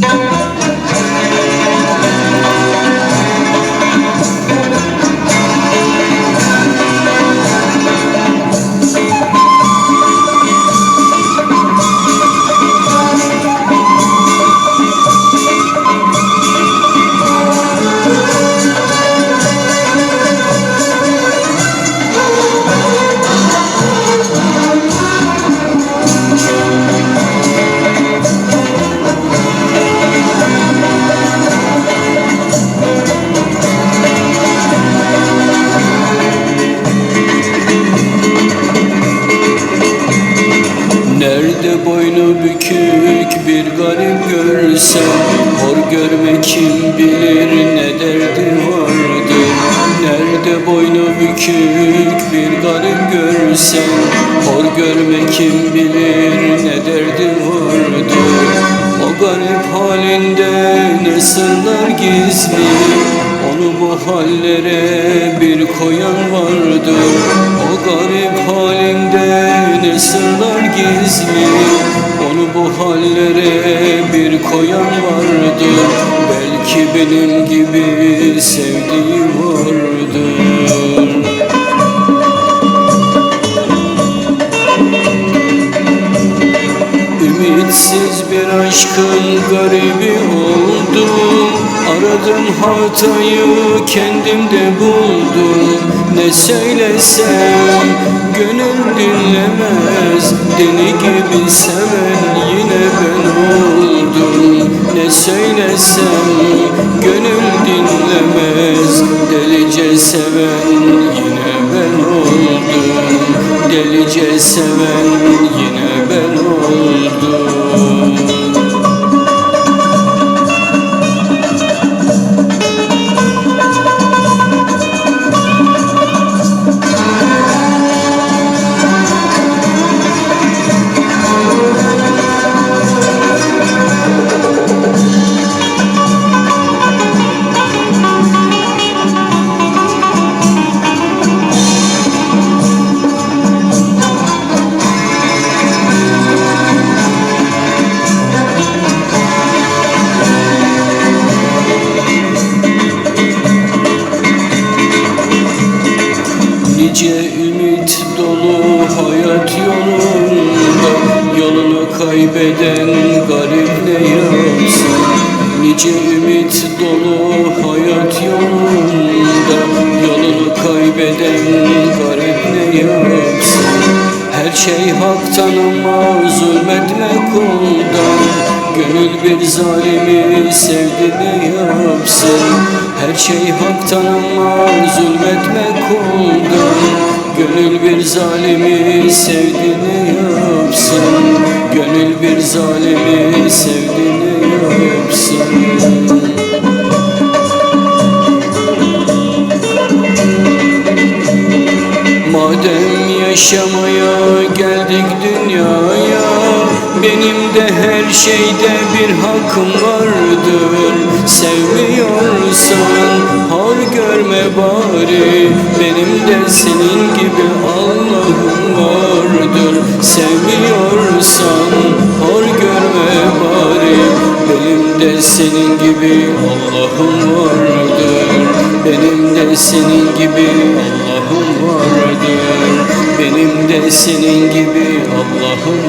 Nerede bükük bir garip görsen Hor görme kim bilir ne derdi vardır. Nerede boynu bükük bir garip görsen Hor görme kim bilir ne derdi vardır. O garip halinde ne sırlar gizli Onu bu hallere bir koyan vardır. O garip halinde ne sırlar gizli Onu bu hallere bir koyan vardır Belki benim gibi sevdiği vardır Ümitsiz bir aşkın garibi oldum. Aradım hatayı kendimde buldum. Ne söylesem gönül dinlemez Deli gibi oldum Ne söylesem gönül dinlemez. Delice seven yine ben oldum. Delice seven kaybeden garip ne yapsın Nice ümit dolu hayat yolunda Yolunu kaybeden garip ne yapsın Her şey haktan ama zulmetme kuldan Gönül bir zalimi sevdi ne yapsın? Her şey haktan ama zulmetme kuldan Gönül bir zalimi sevdi ne yapsın Gönül bir zalimi sevdi ne yapsın Madem yaşamaya geldik dünyaya Benim de her şeyde bir hakkım vardır. Sevmiyorsan har görme bari Benim de senin gibi Allah'ım vardır. Benim de senin gibi Allah'ım vardır. Benim de senin gibi Allah'ım